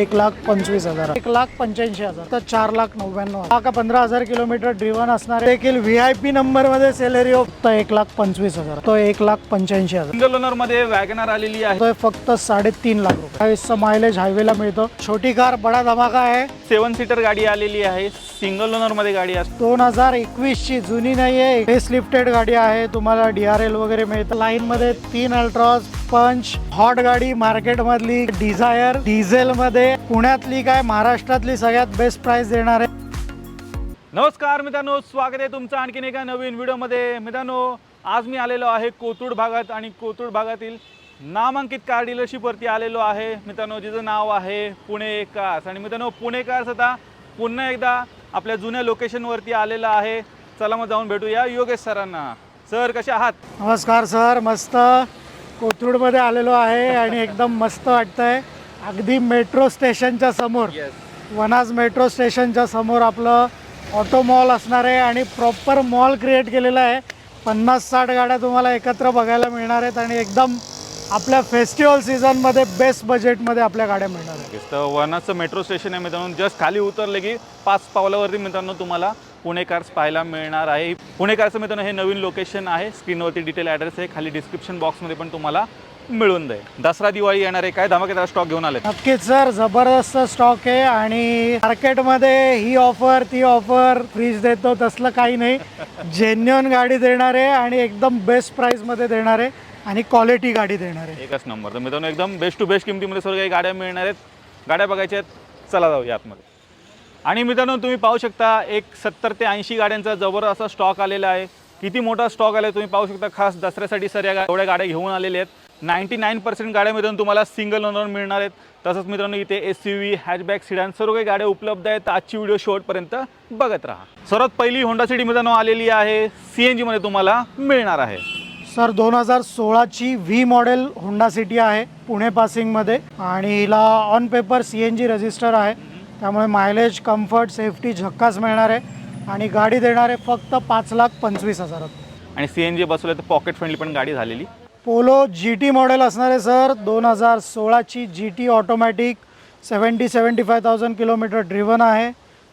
एक लाख पंचवीस हजार. एक लाख पंच्याऐंशी हजार. तर चार लाख नव्याण्णव. का पंधरा हजार किलोमीटर ड्रिव्हन असणार देखील व्ही आय पी नंबरमध्ये सेलेरिओ तर एक लाख पंचवीस हजार. तो एक लाख पंच्याऐंशी हजार. सिंगल ओनरमध्ये वॅगनार आलेली आहे. तो फक्त साडेतीन लाख रुपये. मायलेज हायवेला मिळतो. छोटी कार बडा धमाका आहे. सेवन सीटर गाडी आलेली आहे. सिंगल ओनरमध्ये गाडी असते दोन हजार एकवीस ची जुनी नाहीये. फेस लिफ्टेड गाडी आहे. तुम्हाला डीआरएल वगैरे मिळतं. लाईन मध्ये तीन अल्ट्रॉज पंच हॉट गाडी मार्केट मधली डिझायर डिझेल मध्ये पुण्यातली काय महाराष्ट्रातली सगळ्यात बेस्ट प्राइस देणार. आहे नमस्कार मित्रांनो स्वागत आहे तुमचं आणखीन एका नवीन व्हिडिओमध्ये. मित्रांनो आज मी आलेलो आहे कोथरूड भागात आणि कोथरूड भागातील नामांकित कार डीलरशिपवरती आलेलो आहे. मित्रांनो जिचं नाव आहे पुणे कार्स आणि मित्रांनो पुणे कार्स आता पुन्हा एकदा आपल्या जुन्या लोकेशनवरती आलेला आहे. चला मग जाऊन भेटूया योगेश सरांना. सर कसे आहात? नमस्कार सर. मस्त. कोथरूडमध्ये आलेलो आहे आणि एकदम मस्त वाटतंय. अगदी मेट्रो स्टेशनच्या समोर. वनाज मेट्रो स्टेशनच्या समोर आपलं ऑटो मॉल असणार आहे आणि प्रॉपर मॉल क्रिएट केलेला आहे. पन्नास साठ गाड्या तुम्हाला एकत्र बघायला मिळणार आहेत आणि एकदम आपल्या फेस्टिवल सीझनमध्ये बेस्ट बजेटमध्ये आपल्या गाड्या मिळणार आहेत. तर वनाचं मेट्रो स्टेशन आहे मित्रांनो. जस्ट खाली उतरले की पाच पावलावरती मित्रांनो तुम्हाला पुणे कार्स पाहायला मिळणार आहे. पुणे कार्सचं मित्रांनो हे नवीन लोकेशन आहे. स्क्रीनवरती डिटेल ॲड्रेस आहे. खाली डिस्क्रिप्शन बॉक्समध्ये पण तुम्हाला मिळून जाईल. दसरा दिवाळी येणार आहे काय धमाकेदार स्टॉक घेऊन आले नक्कीच सर जबरदस्त स्टॉक आहे आणि मार्केटमध्ये ही ऑफर ती ऑफर फ्रीज देतो तसलं काही नाही. जेन्युअन गाडी देणार आहे आणि एकदम बेस्ट प्राईसमध्ये देणार आहे आणि क्वालिटी गाडी देणार आहे. एकच नंबर तर मित्रांनो एकदम बेस्ट टू बेस्ट किमतीमध्ये सर्व काही गाड्या मिळणार आहेत. गाड्या बघायच्या आहेत. चला जाऊया आतमध्ये. आणि मित्रांनो तुम्ही पाहू शकता एक सत्तर ते ऐंशी गाड्यांचा जबर असा स्टॉक आलेला आहे. किती मोठा स्टॉक आला आहे तुम्ही पाहू शकता. खास दसऱ्यासाठी सर या एवढ्या गाड्या घेऊन आलेल्या आहेत. नाईन्टी नाईन पर्सेंट गाड्या मित्रांनो तुम्हाला सिंगल ओनर मिळणार आहेत. तसंच मित्रांनो इथे S U V hatchback sedan सर्व काही गाड्या उपलब्ध आहेत. आजची व्हिडिओ शेवटपर्यंत बघत राहा. सर्वात पहिली होंडा सिटी मित्रांनो आलेली आहे. सी एन जीमध्ये तुम्हाला मिळणार आहे. सर दोन हजार सोळाची व्ही मॉडेल होंडा सिटी आहे पुणे पासिंगमध्ये. आणि हिला on paper C N G register आहे. त्यामुळे मायलेज कम्फर्ट सेफ्टी झक्कास मिळणार आहे. आणि गाडी देणार आहे फक्त पाच लाख पंचवीस हजारात. आणि सी एन जी बसवलं तर पॉकेट फ्रेंडली पण गाडी झालेली. पोलो जी टी मॉडेल असणार आहे सर दोन हजार सोळाची G T automatic seventy seventy five thousand kilometre driven आहे.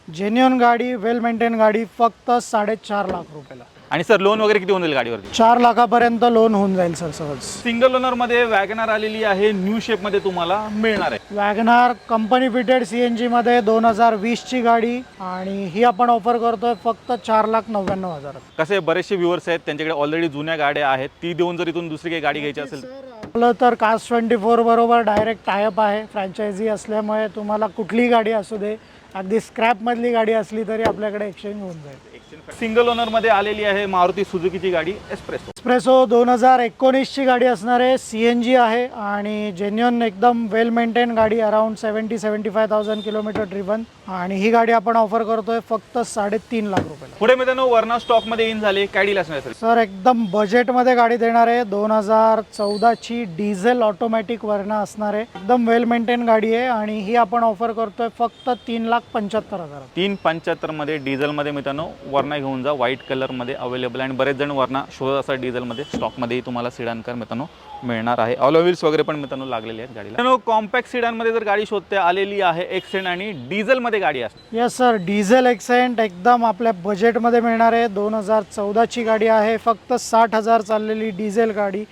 जेन्युअन गाडी वेल मेंटेन गाडी फक्त साडेचार लाख रुपयाला. आणि सर लोन वगैरे किती होऊन जाईल गाडीवरती? चार लाखापर्यंत लोन होऊन जाईल सर सहज. सिंगल ओनरमध्ये वॅगनार आलेली आहे न्यू शेपमध्ये तुम्हाला मिळणार आहे. WagonR company fitted C N जीमध्ये दोन हजार वीसची गाडी आणि ही आपण ऑफर करतोय फक्त चार लाख नव्याण्णव हजारात कसे बरेचसे व्ह्युअर्स आहेत त्यांच्याकडे ऑलरेडी जुन्या गाड्या आहेत ती देऊन जर इथून दुसरी काही गाडी घ्यायची असेल आपलं तर कास्ट ट्वेंटी फोर बरोबर डायरेक्ट टायअप आहे. फ्रँचायझी असल्यामुळे तुम्हाला कुठलीही गाडी असू दे. अगदी स्क्रॅपमधली गाडी असली तरी आपल्याकडे एक्सचेंज होऊन जाईल. सिंगल ओनरमध्ये आलेली आहे मारुती सुझुकीची गाडी एक्सप्रेसो एक्सप्रेसो दोन हजार एकोणीसची गाडी असणार आहे सी एन जी आहे आणि जेन्युअन एकदम वेल मेंटेन गाडी around seventy seventy five thousand kilometre driven आणि ही गाडी आपण ऑफर करतोय फक्त साडेतीन लाख रुपयाला. पुढे मित्रांनो वर्णा स्टॉकमध्ये इन झाले असणार सर एकदम बजेटमध्ये गाडी देणार आहे. दोन हजार चौदाची डिझेल ऑटोमॅटिक वरना असणार आहे. एकदम वेल मेंटेन गाडी आहे आणि ही आपण ऑफर करतोय फक्त तीन लाख पंच्याहत्तर हजारात तीन पंच्याहत्तरमध्ये डिझेल मध्ये मित्रांनो वर्णा घेऊन जा. व्हाईट कलरमध्ये अवेलेबल आणि बरेच जण वरना शोधत असा डिझेलमध्ये स्टॉकमध्येही तुम्हाला सिडानकर मित्रांनो मिळणार आहे. ऑलो व्हील्स वगैरे पण मित्रांनो लागलेले आहेत गाडीला. मित्रांनो कॉम्पॅक्ट सिडानमध्ये जर गाडी शोधते आलेली आहे एक्सेंट आणि डिझेलमध्ये गाडी असते. येस सर डिझेल एक्सेंट एकदम आपल्या बजेटमध्ये मिळणार आहे. दोन हजार चौदाची गाडी आहे. फक्त साठ हजार चाललेली डिझेल गाडी.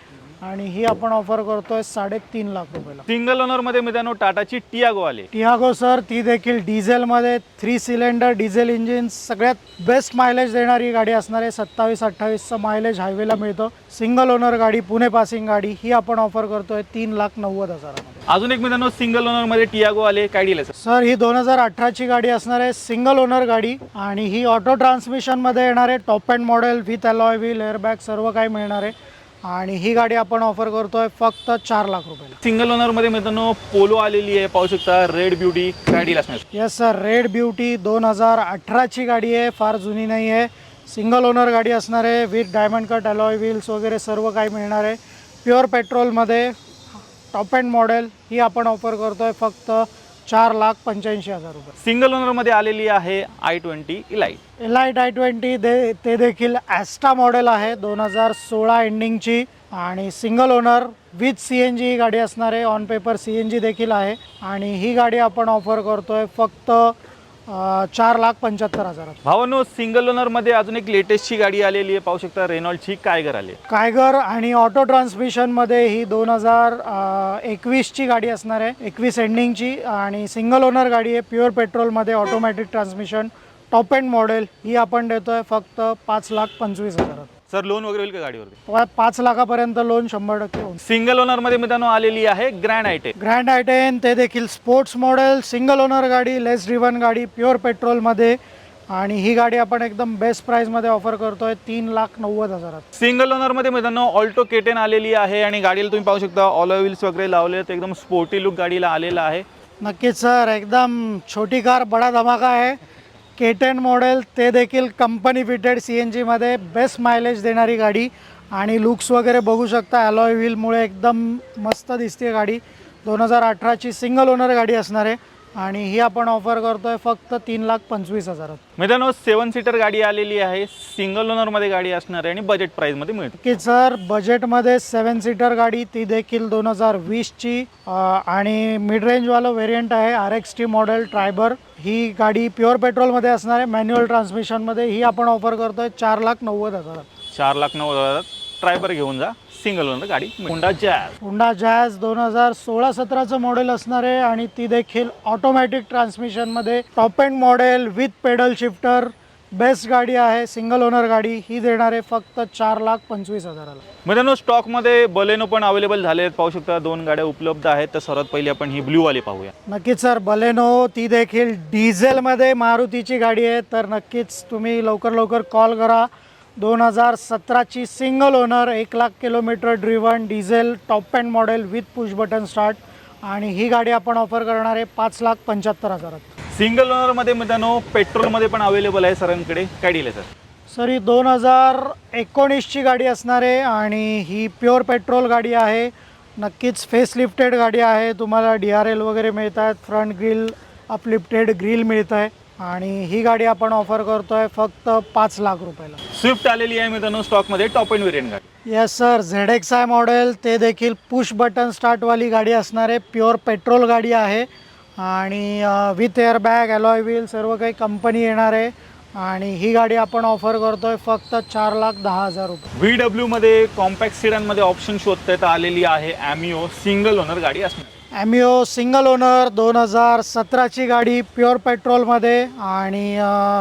आणि ही आपण ऑफर करतोय साडेतीन लाख रुपयाला. सिंगल ओनरमध्ये मित्रांनो टाटाची टियागो आली. टियागो सर ती देखील डिझेलमध्ये थ्री सिलेंडर डिझेल इंजिन सगळ्यात बेस्ट मायलेज देणारी गाडी असणार आहे. सत्तावीस अठ्ठावीसचं मायलेज हायवेला मिळतं. सिंगल ओनर गाडी पुणे पासिंग गाडी ही आपण ऑफर करतोय तीन लाख नव्वद हजारामध्ये. अजून एक मित्रांनो सिंगल ओनरमध्ये टियागो आले. काय डील आहे सर? सर ही दोन हजार अठराची गाडी असणार आहे सिंगल ओनर गाडी. आणि ही ऑटो ट्रान्समिशनमध्ये येणार आहे top end model with alloy wheel airbag सर्व काही मिळणार आहे. आणि ही गाडी आपण ऑफर करतोय फक्त चार लाख रुपयाला. सिंगल ओनरमध्ये मित्रांनो पोलो आलेली आहे. पाहू शकता रेड ब्युटी असणार येस सर रेड ब्युटी दोन हजार अठराची गाडी आहे. फार जुनी नाही आहे. सिंगल ओनर गाडी असणार आहे. With diamond cut alloy wheels वगैरे सर्व काही मिळणार आहे. प्युअर पेट्रोलमध्ये टॉप अँड मॉडेल ही आपण ऑफर करतोय फक्त चार लाख पंच्याऐंशी हजार रुपये. सिंगल ओनरमध्ये आलेली आहे I twenty elite L I twenty दे ते देखील ॲस्टा मॉडेल आहे. दोन हजार सोळा एंडिंगची आणि single owner with C N G ही गाडी असणार आहे on paper C N G देखील आहे. आणि ही गाडी आपण ऑफर करतो आहे फक्त चार लाख पंच्याहत्तर हजारात. भावानो सिंगल ओनरमध्ये अजून एक लेटेस्टची गाडी आलेली आहे. पाहू शकता रेनॉल्डची कायगर आली आहे. कायगर आणि ऑटो ट्रान्समिशनमध्ये ही दोन हजार एकवीसची गाडी असणार आहे. एकवीस एंडिंगची आणि सिंगल ओनर गाडी आहे. Pure पेट्रोलमध्ये automatic transmission top end model ही आपण देतो आहे फक्त पाच लाख पंचवीस हजारात. सर लोन वगैरे होईल का गाडीवरती? पा- पाच लाखापर्यंत लोन शंभर टक्के सिंगल ओनरमध्ये मित्रांनो आलेली आहे ग्रँड आयटे ग्रँड आयटेन ते देखील स्पोर्ट्स मॉडेल सिंगल ओनर गाडी लेस ड्रिव्हन गाडी प्युअर पेट्रोलमध्ये आणि ही गाडी आपण एकदम बेस्ट प्राईजमध्ये ऑफर करतोय तीन लाख नव्वद हजारात. सिंगल ओनरमध्ये मित्रांनो ऑल्टो केटेन आलेली आहे आणि गाडीला तुम्ही पाहू शकता ऑल व्हील्स वगैरे लावले आहेत एकदम स्पोर्टी लुक गाडीला आलेला आहे. नक्कीच सर एकदम छोटी कार बडा धमाका आहे. के टेन मॉडेल ते देखील कंपनी फिटेड सी एन जीमध्ये बेस्ट मायलेज देणारी गाडी. आणि लुक्स वगैरे बघू शकता अलॉय व्हीलमुळे एकदम मस्त दिसते गाडी. दोन हजार अठराची सिंगल ओनर गाडी असणार आहे. आणि ही आपण ऑफर करतोय फक्त तीन लाख पंचवीस हजारात. मित्रांनो सेवन सीटर गाडी आलेली आहे. सिंगल ओनरमध्ये गाडी असणार आहे आणि बजेट प्राईजमध्ये मिळते. की सर बजेटमध्ये सेवन सीटर गाडी ती देखील दोन हजार वीसची आणि मिड रेंजवालं व्हेरियंट आहे R X T model Triber ही गाडी प्युअर पेट्रोलमध्ये असणार आहे. मॅन्युअल ट्रान्समिशनमध्ये ही आपण ऑफर करतोय चार लाख नव्वद हजारात. चार लाख नव्वद हजारात. ट्रायबर घेऊन जा सिंगल ओनर गाडी होंडा जॅज हुंडा जॅज दोन हजार सोळा सतराचं मॉडेल असणार आहे आणि ती देखील automatic ट्रान्समिशनमध्ये top end model with paddle shifter best गाडी आहे सिंगल ओनर गाडी. ही देणार आहे फक्त चार लाख पंचवीस हजाराला. मित्रांनो स्टॉकमध्ये बलेनो पण अवेलेबल झाले आहेत पाहू शकता दोन गाड्या उपलब्ध आहेत. तर सर्वात पहिली आपण ही ब्ल्यू वाली पाहूया. नक्कीच सर बलेनो ती देखील डिझेलमध्ये मारुतीची गाडी आहे. तर नक्कीच तुम्ही लवकर लवकर कॉल करा. दोन हजार सतराची सिंगल ओनर एक lakh kilometre driven diesel top end model with push button start आणि ही गाडी आपण ऑफर करणार आहे पाच लाख पंच्याहत्तर हजारात. सिंगल ओनरमध्ये मित्रांनो पेट्रोलमध्ये पण अवेलेबल आहे सरांकडे. काय डील आहे सर सर ही दोन हजार एकोणीसची गाडी असणार आहे आणि ही प्युअर पेट्रोल गाडी आहे. नक्कीच फेस लिफ्टेड गाडी आहे. तुम्हाला डी आर एल वगैरे मिळत आहेत फ्रंट ग्रिल अपलिफ्टेड ग्रिल मिळत आहे. आणि ही गाडी आपण ऑफर करतोय फक्त पाच लाख रुपयाला. स्विफ्ट आलेली आहे मित्रांनो स्टॉकमध्ये टॉप एंड वेरियंट गाडी. Yes sir Z X I model ते देखील पुश बटन स्टार्टवाली गाडी असणार आहे. प्युअर पेट्रोल गाडी आहे. आणि विथ एअरबॅग अलॉय व्हील सर्व काही कंपनी येणार आहे. आणि ही गाडी आपण ऑफर करतोय फक्त चार लाख दहा हजार रुपये. व्ही डब्ल्यूमध्ये कॉम्पॅक्ट सिडांमध्ये ऑप्शन शोधता आलेली आहे ॲमिओ सिंगल ओनर गाडी असणार. ॲमिओ सिंगल ओनर दोन हजार सतराची गाडी प्युअर पेट्रोलमध्ये आणि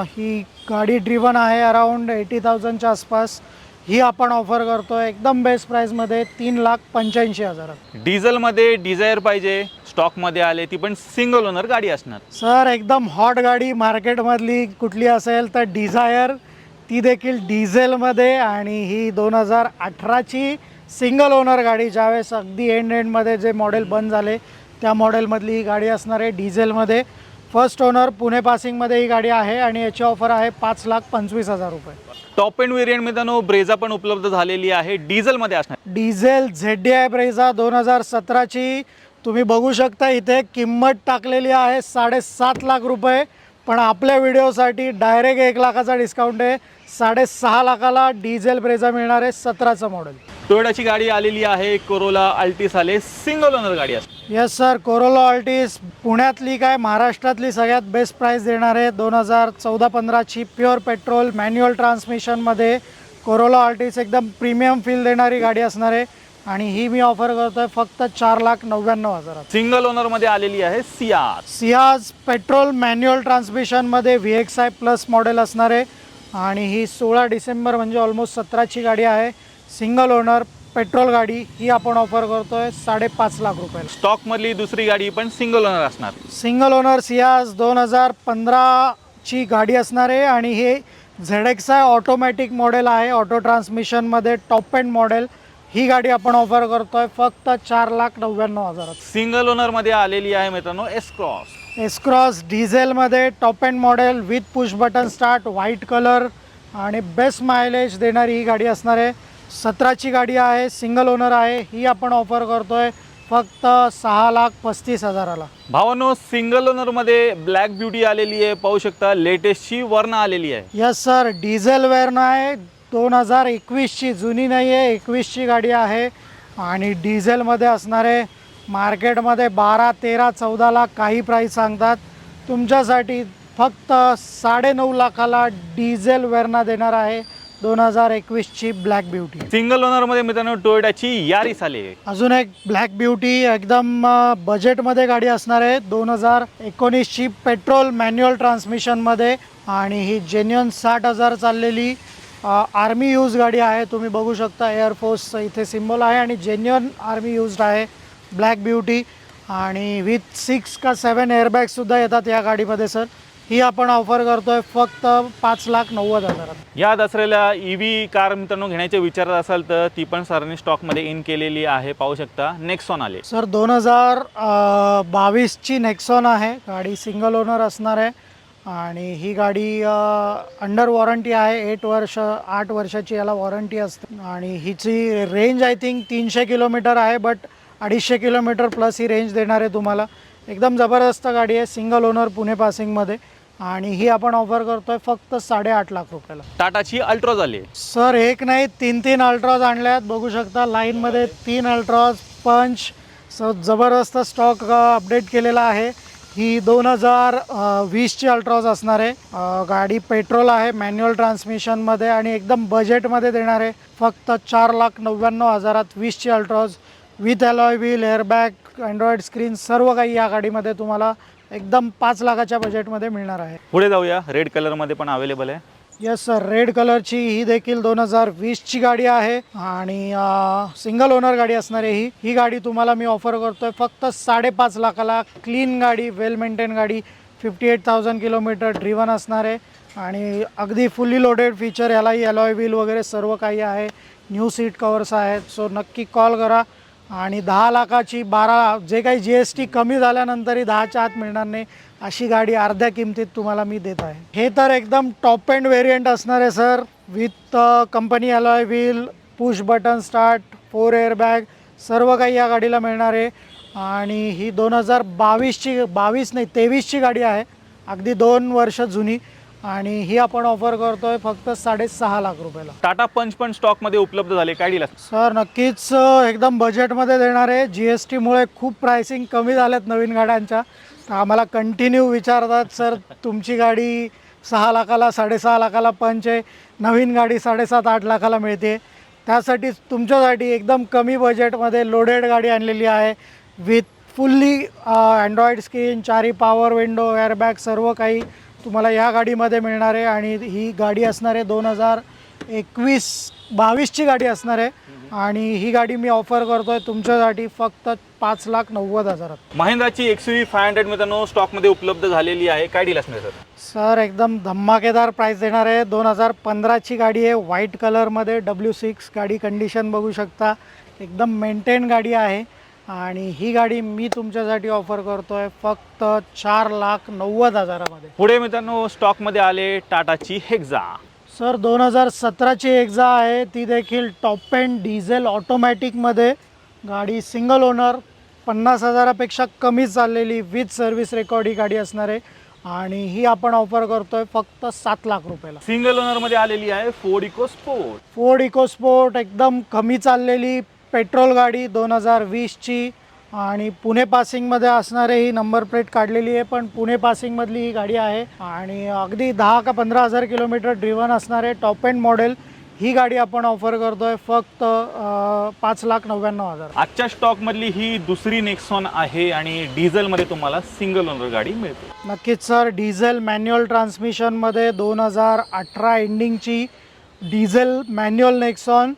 ही गाडी ड्रिवन आहे अराऊंड एटी थाउजंडच्या आसपास. ही आपण ऑफर करतो आहे एकदम बेस्ट प्राईजमध्ये तीन लाख पंच्याऐंशी हजारात. डिझेलमध्ये डिझायर पाहिजे स्टॉकमध्ये आले ती पण सिंगल ओनर गाडी असणार. सर एकदम हॉट गाडी मार्केटमधली कुठली असेल तर डिझायर ती देखील डिझेलमध्ये आणि ही दोन हजार अठराची सिंगल ओनर गाडी ज्यावेळेस अगदी एंड एंडमध्ये जे मॉडेल बंद झाले त्या मॉडेलमधली ही गाडी असणार आहे डिझेलमध्ये फर्स्ट ओनर पुणे पासिंगमध्ये ही गाडी आहे आणि याची ऑफर आहे पाच लाख पंचवीस हजार रुपये. टॉप एंड वेरियंट मित्रांनो ब्रेझा पण उपलब्ध झालेली आहे. डिझेलमध्ये असणार. Diesel Z D I Brezza दोन हजार सतराची. तुम्ही बघू शकता इथे किंमत टाकलेली आहे साडेसात लाख रुपये. पण आपल्या व्हिडिओसाठी डायरेक्ट एक लाखाचा डिस्काउंट आहे. साडेसहा लाखाला डिझेल ब्रेझा मिळणार आहे सतराचं मॉडेल टोयोटाची गाडी आलेली आहे कोरोला अल्टिस आले सिंगल ओनर गाडी असणार येस सर कोरोला ऑल्टिस पुण्यातली काय महाराष्ट्रातली सगळ्यात बेस्ट प्राईस देणार आहे. दोन हजार चौदा पंधराची प्युअर पेट्रोल मॅन्युअल ट्रान्समिशनमध्ये कोरोला ऑल्टिस एकदम प्रीमियम फील देणारी गाडी असणार आहे. आणि ही मी ऑफर करतोय फक्त चार लाख नव्याण्णव हजारात. सिंगल ओनरमध्ये आलेली आहे Ciaz Ciaz petrol manual ट्रान्समिशनमध्ये V X I plus model असणार आहे. आणि ही सोळा डिसेंबर म्हणजे ऑलमोस्ट सतराची गाडी आहे. सिंगल ओनर पेट्रोल गाडी ही आपण ऑफर करतोय साडेपाच लाख रुपयाला. स्टॉकमधली दुसरी गाडी पण सिंगल ओनर असणार. सिंगल ओनर सियाज दोन हजार पंधराची गाडी असणार आहे आणि हे Z X I automatic model आहे ऑटो ट्रान्समिशनमध्ये टॉप एंड मॉडेल ही गाडी आपण ऑफर करतोय फक्त चार लाख नव्याण्णव हजारात. सिंगल ओनरमध्ये आलेली आहे मित्रांनो एस क्रॉस एसक्रॉस डिझेलमध्ये top end model with push button start white colour आणि बेस्ट मायलेज देणारी ही गाडी असणार आहे. सतराची गाडी आहे सिंगल ओनर आहे ही आपण ऑफर करतोय फक्त सहा लाख पस्तीस हजाराला. भावानो सिंगल ओनरमध्ये ब्लॅक ब्युटी आलेली आहे पाहू शकता लेटेस्टची वर्ण आलेली आहे. यस सर डिझेल वेअरनं आहे दोन हजार एकवीसची जुनी नाही आहे एकवीसची गाडी आहे. आणि डिझेलमध्ये असणारे मार्केटमध्ये बारा तेरा चौदा लाख काही प्राईस सांगतात. तुमच्यासाठी फक्त साडेनऊ लाखाला डिझेल वेरणा देणार आहे. दोन हजार एकवीसची ब्लॅक ब्युटी सिंगल ओनरमध्ये मित्रांनो टोयोटाची यारिस आली आहे. अजून एक ब्लॅक ब्युटी एकदम बजेटमध्ये गाडी असणार आहे. दोन हजार एकोणीसची पेट्रोल मॅन्युअल ट्रान्समिशनमध्ये आणि ही जेन्युअन साठ हजार चाललेली आर्मी यूज गाडी आहे. तुम्ही बघू शकता एअरफोर्स इथे सिम्बॉल आहे आणि जेन्युअन आर्मी यूज्ड आहे ब्लॅक ब्युटी आणि विथ सिक्स का सेवन एअरबॅगसुद्धा येतात या गाडीमध्ये सर ही आपण ऑफर करतोय फक्त पाच लाख नव्वद हजारात. या दसऱ्याला ई व्ही कार मित्रांनो घेण्याचे विचारत असाल तर ती पण सरांनी स्टॉकमध्ये इन केलेली आहे. पाहू शकता नेक्सॉन आले. सर दोन हजार बावीसची नेक्सॉन आहे. गाडी सिंगल ओनर असणार आहे. आणि ही गाडी अंडर वॉरंटी आहे. एट वर्ष आठ वर्षाची याला वॉरंटी असते. आणि हिची रेंज आय थिंक तीनशे किलोमीटर आहे बट अडीचशे किलोमीटर प्लस ही रेंज देणार आहे तुम्हाला. एकदम जबरदस्त गाडी आहे. सिंगल ओनर पुणे पासिंगमध्ये आणि ही आपण ऑफर करतोय फक्त साडेआठ लाख रुपयाला. टाटाची अल्ट्रोज आली. सर एक नाही तीन तीन अल्ट्रॉज आणल्यात. बघू शकता लाईनमध्ये तीन अल्ट्रॉज पंच स जबरदस्त स्टॉक अपडेट केलेला आहे. ही दोन हजार वीसची अल्ट्रॉज असणार आहे. गाडी पेट्रोल आहे मॅन्युअल ट्रान्समिशनमध्ये आणि एकदम बजेटमध्ये देणार आहे. फक्त चार लाख नव्याण्णव हजारात वीसची Altroz. With alloy wheel airbag Android screen सर्व काही या गाडीमध्ये तुम्हाला एकदम पाच लाखाच्या बजेटमध्ये मिळणार आहे. पुढे जाऊया. रेड कलरमध्ये पण अवेलेबल आहे. येस सर रेड कलरची ही देखील दोन हजार वीसची गाडी आहे. आणि सिंगल ओनर गाडी असणार आहे ही. ही गाडी तुम्हाला मी ऑफर करतोय फक्त साडेपाच लाखाला. क्लीन गाडी वेल मेंटेन गाडी. Fifty eight thousand kilometre driven असणार आहे. आणि अगदी फुल्ली लोडेड फीचर यालाही अलॉय व्हील वगैरे सर्व काही आहे. न्यू सीट कवर्स आहेत. सो नक्की कॉल करा. आणि दहा लाखाची बारा जे काही जी एस टी कमी झाल्यानंतरही दहाच्या आत मिळणार नाही अशी गाडी अर्ध्या किमतीत तुम्हाला मी देत आहे. हे तर एकदम टॉप अँड व्हेरियंट असणार आहे sir with company alloy wheel push button start four air bag सर्व काही या गाडीला मिळणार आहे. आणि ही दोन हजार बावीसची बावीस नाही तेवीसची गाडी आहे. अगदी दोन वर्ष जुनी. आणि ही आपण ऑफर करतोय फक्त साडेसहा लाख रुपयाला. टाटा पंच पण स्टॉकमध्ये उपलब्ध झाले काय डील सर नक्कीच एकदम बजेटमध्ये देणार आहे. जी एस टीमुळे खूप प्राइसिंग कमी झाल्यात नवीन गाड्यांच्या. तर आम्हाला कंटिन्यू विचारतात सर तुमची गाडी सहा लाखाला साडेसहा लाखाला पंच आहे. नवीन गाडी साडेसात आठ लाखाला मिळते. त्यासाठी तुमच्यासाठी एकदम कमी बजेटमध्ये लोडेड गाडी आणलेली आहे. विथ फुल्ली अँड्रॉइड स्क्रीन चारी पॉवर विंडो एअरबॅग सर्व काही तुम्हाला या गाडीमध्ये मिळणार आहे आणि ही गाडी असणार आहे दोन हजार एकवीस बावीसची गाडी असणार आहे. आणि ही गाडी मी ऑफर करतोय तुमच्यासाठी फक्त पाच लाख नव्वद हजारात. महिंद्राची एक्स व्ही फाय हंड्रेड मित्रांनो स्टॉकमध्ये उपलब्ध झालेली आहे. काय डील असणार सर सर एकदम धमाकेदार प्राईस देणार आहे. दोन हजार पंधराची गाडी आहे. व्हाईट कलरमध्ये डब्ल्यू सिक्स गाडी कंडिशन बघू शकता. एकदम मेंटेन गाडी आहे. आणि ही गाडी मी तुमच्यासाठी ऑफर करतोय फक्त चार लाख नव्वद हजारामध्ये. पुढे मित्रांनो स्टॉकमध्ये आले टाटाची हेक्झा सर दोन हजार सतराची एक्झा आहे. ती देखील टॉप अँड डिझेल ऑटोमॅटिकमध्ये गाडी सिंगल ओनर पन्नास हजारापेक्षा कमी चाललेली विथ सर्व्हिस रेकॉर्ड ही गाडी असणार आहे. आणि ही आपण ऑफर करतोय फक्त सात लाख रुपयाला. सिंगल ओनरमध्ये आलेली आहे Ford Eco Sport Ford EcoSport एकदम कमी चाललेली पेट्रोल गाडी दोन हजार वीसची आणि पुणे पासिंगमध्ये असणारे ही नंबर प्लेट काढलेली आहे पण पुणे पासिंगमधली ही गाडी आहे आणि अगदी दहा का पंधरा हजार किलोमीटर ड्रिव्हन असणारे टॉप एंड मॉडेल ही गाडी आपण ऑफर करतोय फक्त अं, पाच लाख नव्याण्णव हजार. आजच्या स्टॉकमधली ही दुसरी नेक्सॉन आहे आणि डिझेलमध्ये तुम्हाला सिंगल ओनर गाडी मिळते. नक्कीच सर. डिझेल मॅन्युअल ट्रान्समिशनमध्ये दोन हजार अठरा एंडिंगची डिझेल मॅन्युअल नेक्सॉन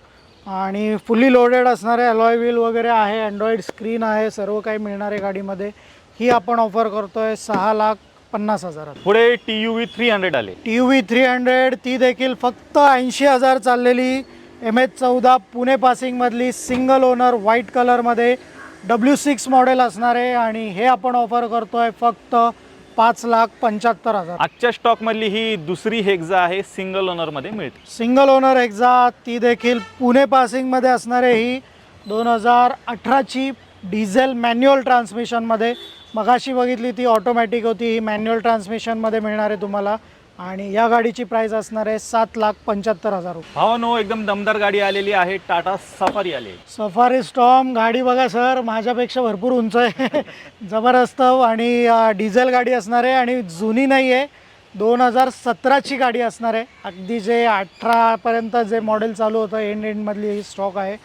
आणि फुल्ली लोडेड असणारे अलॉय व्हील वगैरे आहे अँड्रॉइड स्क्रीन आहे सर्व काही मिळणार आहे गाडीमध्ये. ही आपण ऑफर करतोय सहा लाख पन्नास हजारात. पुढे T U V three hundred आले. T U V three hundred ती देखील फक्त ऐंशी हजार चाललेली एम एच चौदा पुणे पासिंगमधली सिंगल ओनर व्हाईट कलरमध्ये डब्ल्यू सिक्स मॉडेल असणार आहे आणि हे आपण ऑफर करतोय फक्त पाच लाख पंच्याहत्तर हजार. आजच्या स्टॉकमधली ही दुसरी हेक्झा आहे सिंगल ओनरमध्ये मिळते. सिंगल ओनर एक्झा ती देखील पुणे पासिंगमध्ये असणारे ही दोन हजार अठराची डिझेल मॅन्युअल ट्रान्समिशनमध्ये मगाशी बघितली ती ऑटोमॅटिक होती ही मॅन्युअल ट्रान्समिशनमध्ये मिळणार आहे तुम्हाला आणि या गाडीची प्राईस असणार आहे सात लाख पंच्याहत्तर हजार रुपये. भावानो एकदम दमदार गाडी आलेली आहे. टाटा सफारी आली. सफारी स्टॉम गाडी बघा सर माझ्यापेक्षा भरपूर उंच आहे. जबरदस्त आणि अ, डिझेल गाडी असणार आहे आणि जुनी नाही आहे. दोन हजार सतराची गाडी असणार आहे. अगदी जे अठरापर्यंत जे मॉडेल चालू होतं एंड एंडमधली ही स्टॉक आहे.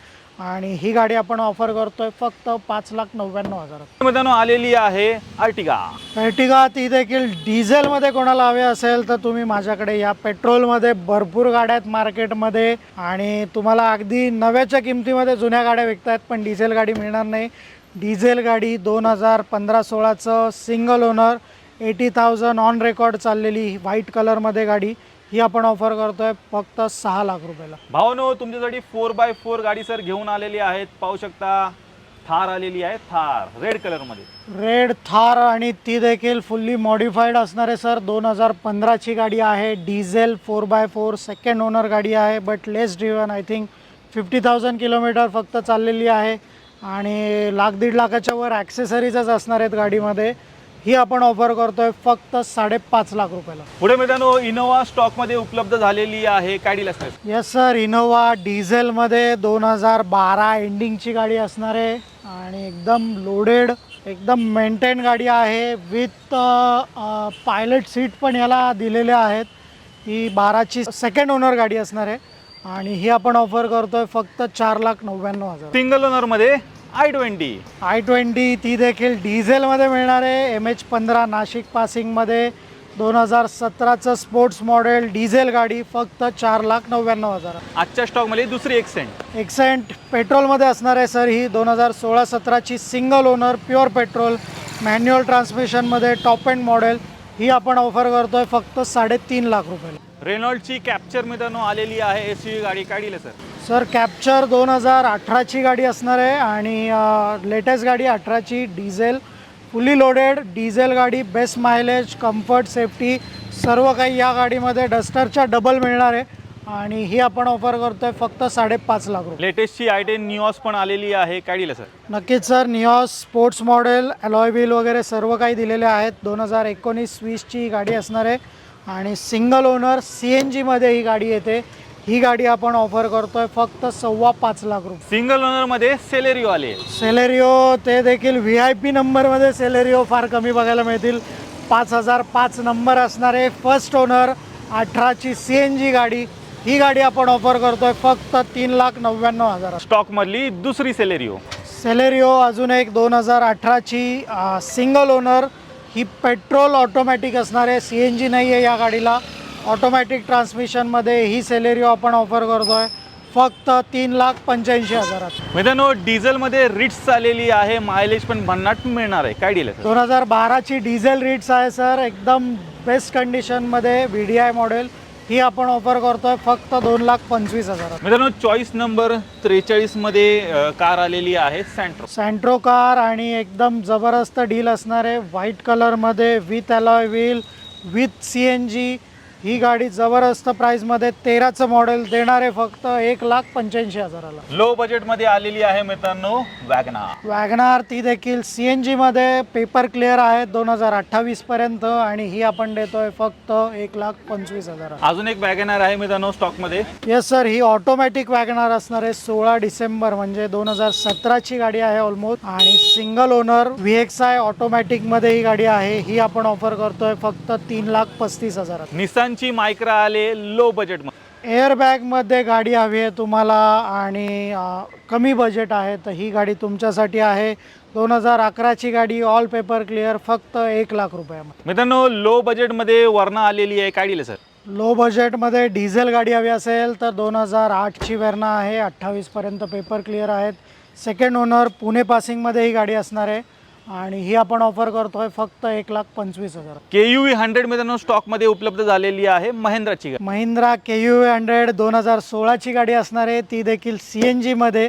आणि ही गाडी आपण ऑफर करतोय फक्त पाच लाख नव्याण्णव हजार मित्रांनो आलेली आहे अर्टिगा. अर्टिगा ती देखील डिझेलमध्ये कोणाला हवे असेल तर तुम्ही माझ्याकडे या पेट्रोलमध्ये भरपूर गाड्या आहेत मार्केटमध्ये आणि तुम्हाला अगदी नव्याच्या किमतीमध्ये जुन्या गाड्या विकतायत पण डिझेल गाडी मिळणार नाही. डिझेल गाडी दोन हजार पंधरा सोळाचं single owner eighty thousand on record चाललेली व्हाईट कलरमध्ये गाडी. ही आपण ऑफर करतोय फक्त सहा लाख रुपयाला. भावानो तुमच्यासाठी फोर बाय फोर गाडी सर घेऊन आलेली आहेत. पाहू शकता थार आलेली आहे. थार रेड कलरमध्ये रेड थार आणि ती देखील फुल्ली मॉडिफाईड असणार आहे सर दोन हजार पंधराची गाडी आहे. Diesel four by four second owner गाडी आहे but less driven I think fifty thousand kilometre फक्त चाललेली आहे. आणि लाख दीड लाखाच्या वर ॲक्सेसरीजच असणार आहेत गाडीमध्ये. ही आपण ऑफर करतोय फक्त साडेपाच लाख रुपयाला. पुढे मित्रांनो इनोवा स्टॉकमध्ये उपलब्ध झालेली आहे. काय डील असते येस सर इनोवा डिझेलमध्ये दोन हजार बारा एंडिंगची गाडी असणार आहे. आणि एकदम लोडेड एकदम मेंटेन गाडी आहे. विथ पायलट सीट पण याला दिलेल्या आहेत. ही बाराची सेकंड ओनर गाडी असणार आहे. आणि ही आपण ऑफर करतोय फक्त चार लाख नव्याण्णव हजार. सिंगल ओनरमध्ये आय ट्वेंटी. आय ट्वेंटी ती देखील डिझेलमध्ये मिळणार आहे. एम एच पंधरा नाशिक पासिंगमध्ये. दोन हजार सतराचं स्पोर्ट्स मॉडेल डिझेल गाडी फक्त चार लाख नव्याण्णव हजार. आजच्या स्टॉकमध्ये दुसरी एक्सेंट एक्सेंट पेट्रोलमध्ये असणार आहे सर. ही दोन हजार सोळा सतराची single owner pure petrol manual ट्रान्समिशनमध्ये top end model. ही आपण ऑफर करतोय फक्त साडेतीन लाख रुपयाला. रेनॉल्डची कॅप्चर मित्रांनो आलेली आहे. एस यू गाडी. आहे सर? सर कॅप्चर दोन हजार अठराची गाडी असणार आहे आणि लेटेस्ट गाडी अठराची डिझेल फुली लोडेड डिझेल गाडी बेस्ट मायलेज कम्फर्ट सेफ्टी सर्व काही या गाडीमध्ये डस्टरच्या डबल मिळणार आहे. आणि ही आपण ऑफर करतोय फक्त साडेपाच लाख रुपये. लेटेस्टची आय टेन निऑस पण आलेली आहे. काय आहे सर? नक्कीच sir. Nios sports model alloy wheel वगैरे सर्व काही दिलेले आहेत. दोन हजार एकोणीस वीसची ही गाडी असणार आहे. आणि सिंगल ओनर सी एन जीमध्ये ही गाडी येते. ही गाडी आपण ऑफर करतोय फक्त सव्वा पाच लाख रुपये. सिंगल ओनरमध्ये सेलेरिओ आले. सेलेरिओ ते देखील व्ही आय पी नंबरमध्ये सेलेरिओ फार कमी बघायला मिळतील. पाच हजार पाच नंबर असणारे फर्स्ट ओनर अठराची सी एन जी गाडी. ही गाडी आपण ऑफर करतोय फक्त तीन लाख नव्याण्णव हजार. स्टॉकमधली दुसरी सेलेरिओ सेलेरिओ अजून एक दोन हजार अठराची सिंगल ओनर ही पेट्रोल ऑटोमॅटिक असणार आहे. सी एन जी नाही आहे या गाडीला. ऑटोमॅटिक ट्रान्समिशनमध्ये ही सेलेरिओ आपण ऑफर करतोय. फक्त तीन लाख पंच्याऐंशी हजारात. मित्रांनो डिझेलमध्ये रिट्स आलेली आहे. मायलेज पण भन्नाट मिळणार आहे. काय डील आहे? दोन हजार बाराची डिझेल रिट्स आहे सर. एकदम बेस्ट कंडिशनमध्ये व्ही डी आय मॉडेल ही आपण ऑफर करतोय. फक्त दोन लाख पंचवीस हजारात. मित्रांनो चॉईस नंबर त्रेचाळीसमध्ये कार आलेली आहे सँट्रो सँट्रो कार आणि एकदम जबरदस्त डील असणार आहे. व्हाईट कलरमध्ये with alloy wheel with C N G ही गाडी जबरदस्त प्राईजमध्ये तेराचं मॉडेल देणार आहे फक्त एक लाख पंच्याऐंशी हजाराला. लो बजेटमध्ये आलेली आहे मित्रांनो वॅगना वॅगनार ती देखील सी एन जीमध्ये पेपर क्लिअर आहे दोन हजार अठ्ठावीसपर्यंत आणि ही आपण देतोय फक्त एक लाख पंचवीस हजार. अजून एक वॅगनार आहे मित्रांनो स्टॉकमध्ये येस सर ही ऑटोमॅटिक वॅगनार असणार आहे सोळा डिसेंबर म्हणजे दोन हजार सतराची गाडी आहे ऑलमोस्ट आणि single owner V X I ऑटोमॅटिकमध्ये ही गाडी आहे. ही आपण ऑफर करतोय फक्त तीन लाख पस्तीस हजारात. निसानची मायक्रा आले लो बजेटमध्ये एअरबॅगमध्ये गाडी हवी आहे तुम्हाला आणि कमी बजेट आहे तर ही गाडी तुमच्यासाठी आहे. दोन हजार अकराची गाडी ऑल पेपर क्लिअर फक्त एक लाख रुपयामध्ये. मित्रांनो लो बजेटमध्ये वरणा आलेली आहे. काय आहे सर लो बजेटमध्ये डिझेल गाडी हवी असेल तर दोन हजार आठची वेरणा आहे. अठ्ठावीसपर्यंत पेपर क्लिअर आहेत. सेकंड ओनर पुणे पासिंगमध्ये ही गाडी असणार आहे. आणि ही आपण ऑफर करतोय फक्त एक लाख पंचवीस हजार. के यू व्ही हंड्रेड मित्रांनो स्टॉकमध्ये उपलब्ध झालेली आहे महिंद्राची गाडी. महिंद्रा के यू हंड्रेड दोन हजार सोळाची गाडी असणार आहे. ती देखील सी एन जीमध्ये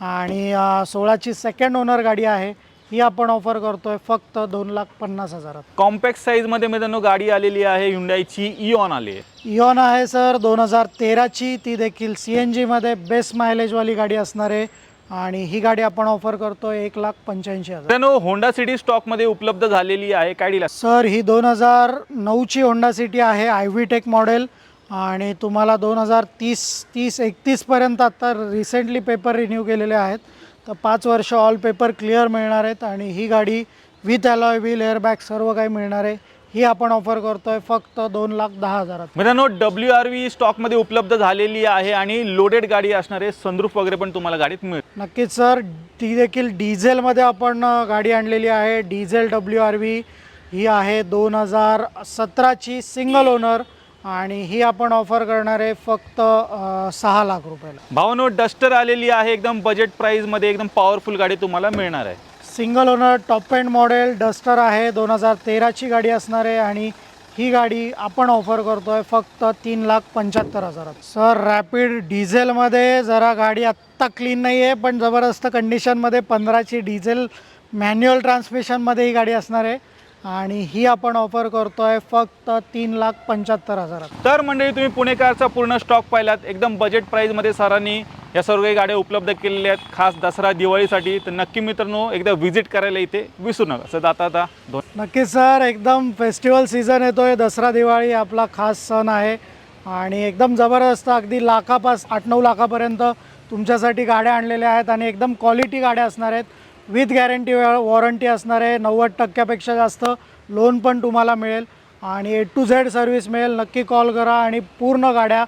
आणि सोळाची सेकंड ओनर गाडी आहे. ही आपण ऑफर करतोय फक्त दोन लाख पन्नास हजारात. कॉम्पॅक्ट साईजमध्ये मित्रांनो गाडी आलेली आहे. हुंडाईची इऑन आली आहे. इऑन आहे सर दोन हजार तेराची ती देखील सी एन जीमध्ये बेस्ट मायलेजवाली गाडी असणार आहे. आणि ही गाडी आपण ऑफर करतो एक लाख पंच्याऐंशी हजार. मित्रांनो होंडा सिटी स्टॉकमध्ये उपलब्ध झालेली आहे. काय डील? सर ही दोन हजार नऊची होंडा सिटी आहे आय व्ही टेक मॉडेल आणि तुम्हाला दोन हजार तीस तीस एकतीसपर्यंत आत्ता रिसेंटली पेपर रिन्यू केलेले आहेत. तर पाच वर्ष ऑल पेपर क्लिअर मिळणार आहेत. आणि ही गाडी विथ अलॉय व्हील एअरबॅग सर्व काही मिळणार आहे. ही आपण ऑफर करतो आहे फक्त दोन लाख दहा हजारात. मित्रांनो डब्ल्यू आर व्ही स्टॉकमध्ये उपलब्ध झालेली आहे आणि लोडेड गाडी असणार सनरूफ वगैरे पण तुम्हाला गाडीत मिळेल नक्कीच सर. ती देखील डिझेलमध्ये आपण गाडी आणलेली आहे. डिझेल डब्ल्यू आर व्ही ही आहे दोन हजार सतराची सिंगल ओनर आणि ही आपण ऑफर करणार आहे फक्त अ, सहा लाख रुपयाला. भावानो डस्टर आलेली आहे. एकदम बजेट प्राईजमध्ये एकदम पॉवरफुल गाडी तुम्हाला मिळणार आहे. Single owner top end model Duster आहे. दोन हजार तेराची गाडी असणार आहे आणि ही गाडी आपण ऑफर करतो आहे फक्त तीन लाख पंच्याहत्तर हजारात. सर रॅपिड डिझेलमध्ये जरा गाडी आत्ता क्लीन नाही आहे पण जबरदस्त कंडिशनमध्ये पंधराची डिझेल मॅन्युअल ट्रान्समिशनमध्ये ही गाडी असणार आहे. आणि ही आपण ऑफर करतो आहे फक्त तीन लाख पंच्याहत्तर हजारात. तर मंडळी तुम्ही पुणेकारचा पूर्ण स्टॉक पाहिलात. एकदम बजेट प्राईजमध्ये सरांनी या सर्व काही गाड्या उपलब्ध केलेल्या आहेत. खास दसरा दिवाळीसाठी तर नक्की मित्रांनो एकदा व्हिजिट करायला इथे विसरू नका सर आता आता दोन नक्की सर एकदम फेस्टिवल सीझन येतोय. दसरा दिवाळी आपला खास सण आहे. आणि एकदम जबरदस्त अगदी लाखापास आठ नऊ लाखापर्यंत तुमच्यासाठी गाड्या आणलेल्या आहेत आणि एकदम क्वालिटी गाड्या असणार आहेत. विथ गॅरंटी वॉरंटी असणार आहे. नव्वद टक्क्यापेक्षा जास्त लोन पण तुम्हाला मिळेल. आणि ए टू झेड सर्व्हिस मिळेल. नक्की कॉल करा आणि पूर्ण गाड्या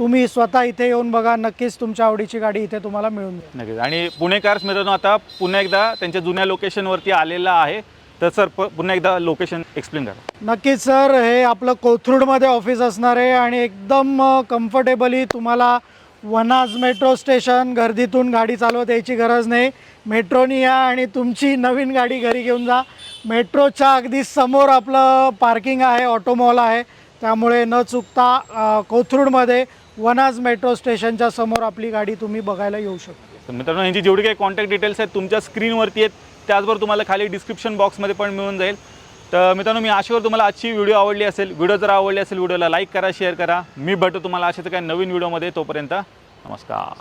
तुम्ही स्वतः इथे येऊन बघा नक्कीच तुमच्या आवडीची गाडी इथे तुम्हाला मिळून जाईल. नक्कीच. आणि पुणेकार्स मित्रांनो आता पुन्हा एकदा त्यांच्या जुन्या लोकेशनवरती आलेला आहे. तर सर प- पुन्हा एकदा लोकेशन एक्सप्लेन करा. नक्कीच सर हे आपलं कोथरूडमध्ये ऑफिस असणार आहे आणि एकदम कम्फर्टेबली तुम्हाला वनाज मेट्रो स्टेशन गर्दीतून गाडी चालवत यायची गरज नाही. मेट्रोनी या आणि तुमची नवीन गाडी घरी घेऊन जा. मेट्रोच्या अगदी समोर आपलं पार्किंग आहे ऑटो मॉल आहे. त्यामुळे न चुकता अ, कोथरूडमध्ये वनाज मेट्रो स्टेशनच्या समोर आपली गाडी तुम्ही बघायला येऊ शकता. तर मित्रांनो यांची जेवढी काही कॉन्टॅक्ट डिटेल्स आहेत तुमच्या स्क्रीनवरती आहेत त्याचबरोबर तुम्हाला खाली डिस्क्रिप्शन बॉक्समध्ये पण मिळून जाईल. तर मित्रांनो मी आशेवर तुम्हाला आजची व्हिडिओ आवडली असेल व्हिडिओ जर आवडली असेल व्हिडिओला लाईक करा शेअर करा. मी भेटतो तुम्हाला अशाच काही नवीन व्हिडिओमध्ये तोपर्यंत नमस्कार.